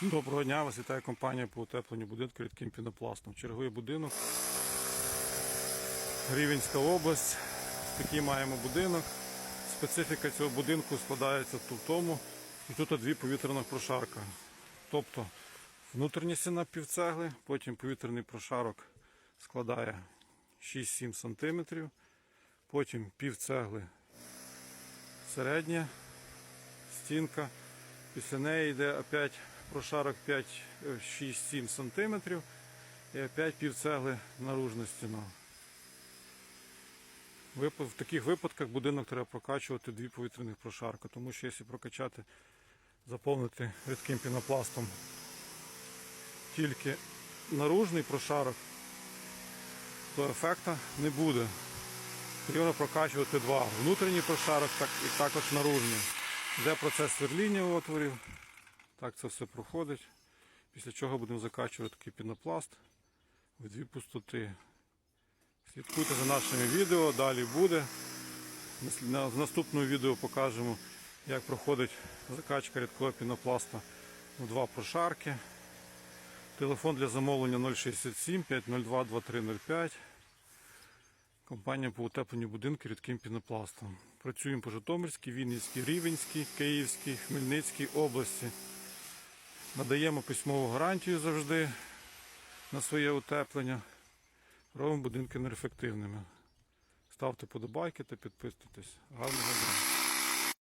Доброго дня, вас вітає компанія по утепленню будинку рідким пінопластом. Черговий будинок. Рівенська область. Такий маємо будинок. Специфіка цього будинку складається в тому, і тут дві повітряних прошарка. Тобто внутрішня стіна півцегли, потім повітряний прошарок складає 6-7 см, потім півцегли середня стінка. Після неї йде опять прошарок 5, 6-7 см і опять півцегли наружна стіна. Вип- В таких випадках будинок треба прокачувати дві повітряних прошарка, тому що якщо прокачати, заповнити рідким пінопластом тільки наружний прошарок, то ефекту не буде. Потрібно прокачувати два. Внутрішній прошарок так, і також наружний. Йде процес сверління отворів. Так це все проходить. Після чого будемо закачувати такий пінопласт в дві пустоти. Слідкуйте за нашими відео, далі буде. На- на- В наступному відео покажемо, як проходить закачка рідкого пінопласта в два прошарки. Телефон для замовлення 067 502 2305. Компанія по утепленню будинку рідким пінопластом. Працюємо по Житомирській, Вінницькій, Рівенській, Київській, Хмельницькій області. Надаємо письмову гарантію завжди на своє утеплення. Робимо будинки неефективними. Ставте подобайки та підписуйтесь. Гарного дня!